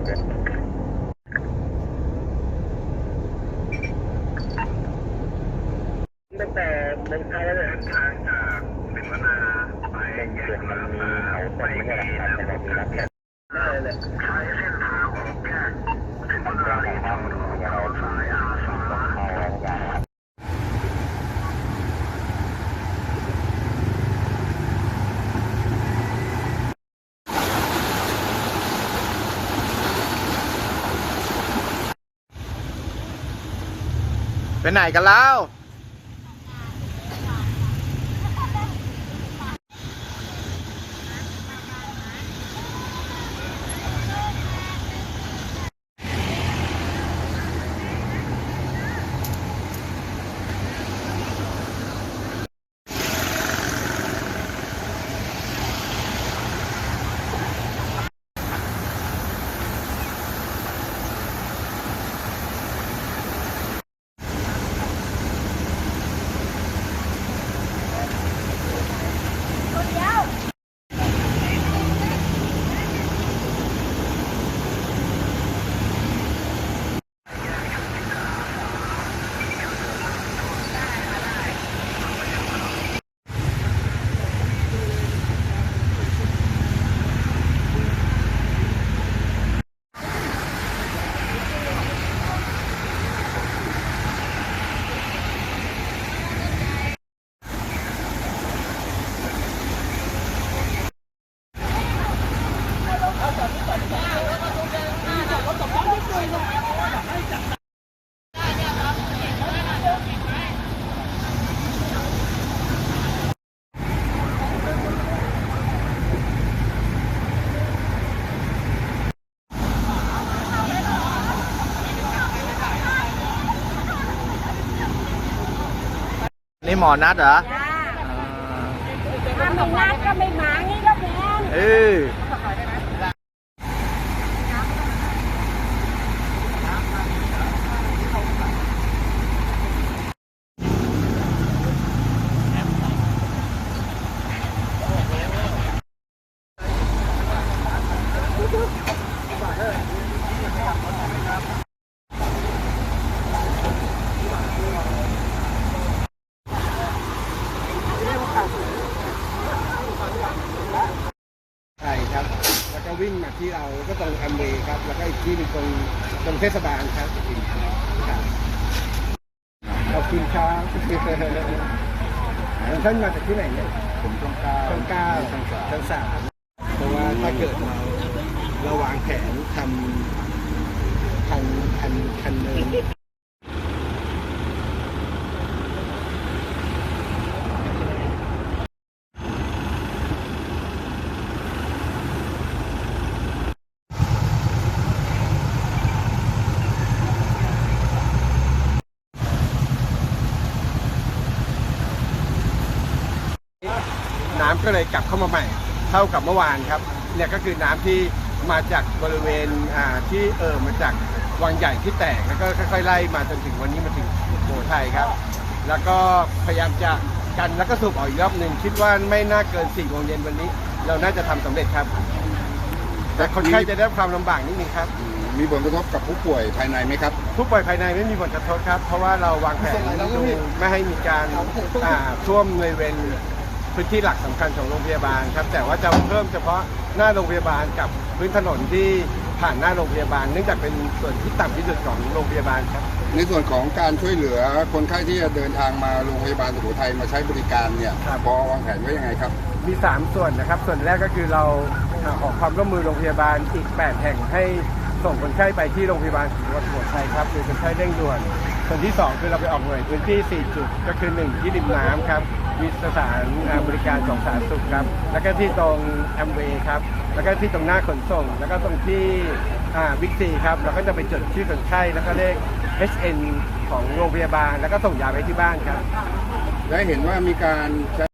ตั้งแต่เป็นใครแล้วเนี่ยทางจากเป็นวนาไปแยกมันมีเขาไปที่นะครับมีรับแค่ ไปไหนกันแล้ว นี่หมอนัดเหรอจ้าอ่าถ้าไม่นัดก็ไม่มานี่ก็แพง เออใช่ครับ แล้ วก็วิ่งมาที่เราก็ตรงแอมเวย์ครับ แล้วก็อีกที่หนึงตรงตรงเทศบาลครับครับขอบคุณครับท่านมาจากที่ไหนเนี่ยผมต้องก้าวช่องเก้าช่องสามช่องสามเพราะว่าถ้าเกิดเราเราวางแผนทำคันคันคันหนึ่งน้ำ ก็เลยกลับเข้ามาใหม่เท่ากับเมื่อวานครับเนี่ยก็คือน้ำที่มาจากบริเวณอ่าที่เออมาจากวังใหญ่ที่แตกแล้วก็ค่อยๆไล่มาจนถึงวันนี้มาถึงโขทัยครับ แล้วก็พยายามจะกันแล้วก็สูบออกอีกรอบหนึ่งคิดว่าไม่น่าเกิน4ี่โมงเย็นวันนี้ เราน่าจะทำสำเร็จครับ แต่คนไข้จะได้รับความลำบากนิดนึงครับ มีผลกระทบกับผู้ป่วยภายในไหมครับ ผู้ป่วยภายในไม่มีผลกระทบครับ เพราะว่าเราวางแผนดูไม่ให้มีการอ่าท่วมในเวร พื้นที่หลักสำคัญของโรงพยาบาลครับแต่ว่าจะเพิ่มเฉพาะหน้าโรงพยาบาลกับพื้นถนนที่ผ่านหน้าโรงพยาบาล เนื่องจากเป็นส่วนที่ต่ำที่สุดของโรงพยาบาลครับ ในส่วนของการช่วยเหลือคนไข้ที่จะเดินทางมาโรงพยาบาลสุโขทัยมาใช้บริการเนี่ยครับพอวางแผนไว้ยังไงครับมี 3 ส่วนนะครับ ส่วนแรกก็คือเราอ่าขอความร่วมมือโรงพยาบาลอีก 8 แห่งให้ ส่งคนไข้ไปที่โรงพยาบาลศรีวัฒน์ไทยครับคือคนไข้เร่งด่วน ส่วนที่ 2 คือเราไปออกหน่วยพื้นที่ 4 จุด ก็คือ 1 ที่ริมน้ำครับ มีสถานบริการของสาธารณสุขครับ แล้วก็ที่ตรงแอมเวย์ครับ แล้วก็ที่ตรงหน้าขนส่ง แล้วก็ตรงที่บิ๊กซีครับ เราก็จะไปจดชื่อคนไข้แล้วก็เลข HN ของโรงพยาบาล แล้วก็ส่งยาไปที่บ้านครับ และเห็นว่ามีการใช้